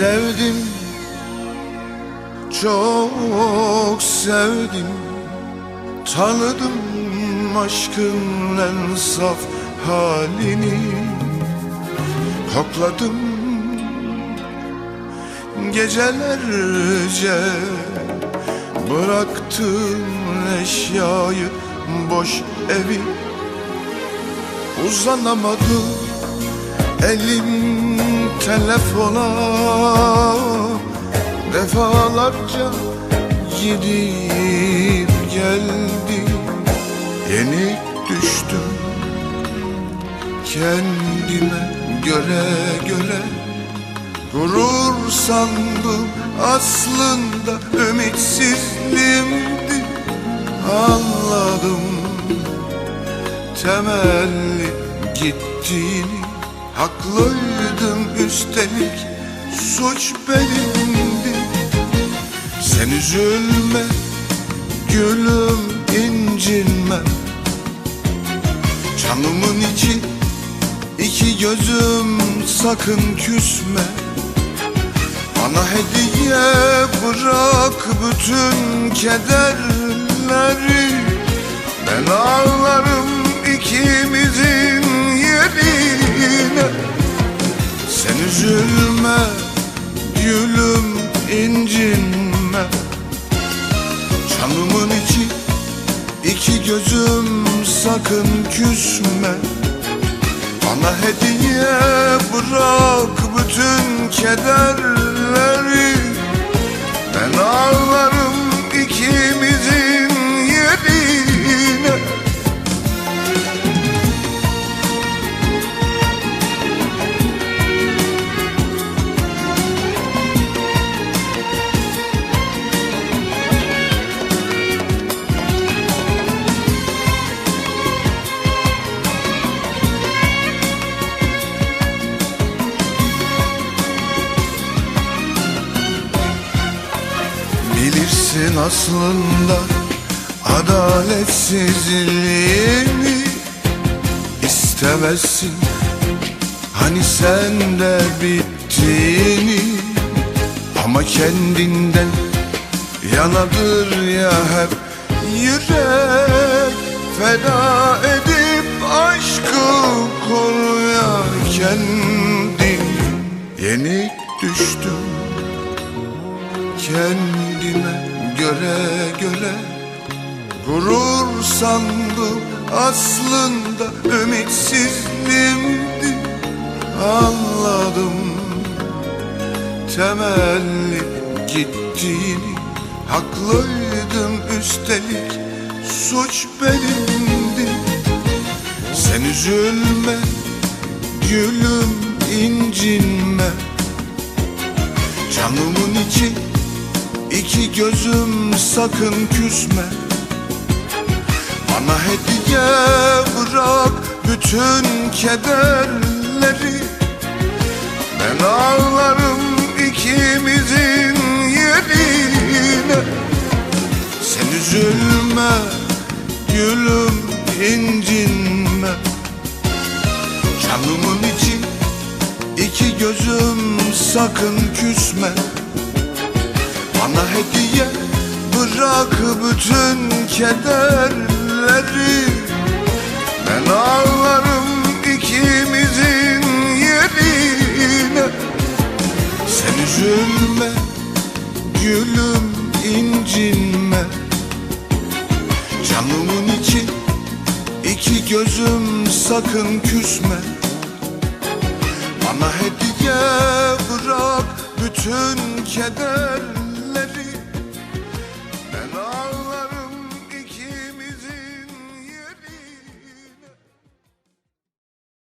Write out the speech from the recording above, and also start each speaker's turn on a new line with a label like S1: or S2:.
S1: Sevdim Çok sevdim. Tanıdım aşkın en saf halini. Kokladım Gecelerce. Bıraktım eşyayı Boş evi. Uzanamadım Elim telefona Defalarca gidip geldi. Yenik düştüm Kendime göre göre. Gurur sandım aslında ümitsizliğimdi Anladım temelli gittiğini Haklıydım üstelik suç benimdi. Sen üzülme gülüm incinme. Canımın içi iki gözüm sakın küsme. Bana hediye bırak bütün kederleri. Ben ağlarım ikimizin üzülme gülüm incinme. Canımın içi iki gözüm sakın küsme. Bana hediye bırak bütün kederleri Bilirsin aslında adaletsizliğimi istemezsin. Hani sen de bittiğini ama kendinden yanadır ya hep yürek Feda edip aşkı koruya yenik düştüm kendime göre göre Gurur sandım. Aslında ümitsizliğimdi Anladım temelli gittiğini. Haklıydım üstelik suç benimdi Sen üzülme gülüm incinme. Canımın içi iki gözüm sakın küsme. Bana hediye bırak bütün kederleri. Ben ağlarım ikimizin yerine. Sen üzülme gülüm incinme. Canımın içi iki gözüm sakın küsme bırak bütün kederleri Ben ağlarım ikimizin yerine. Sen üzülme gülüm incinme. Canımın içi iki gözüm sakın küsme. Bana hediye bırak bütün kederleri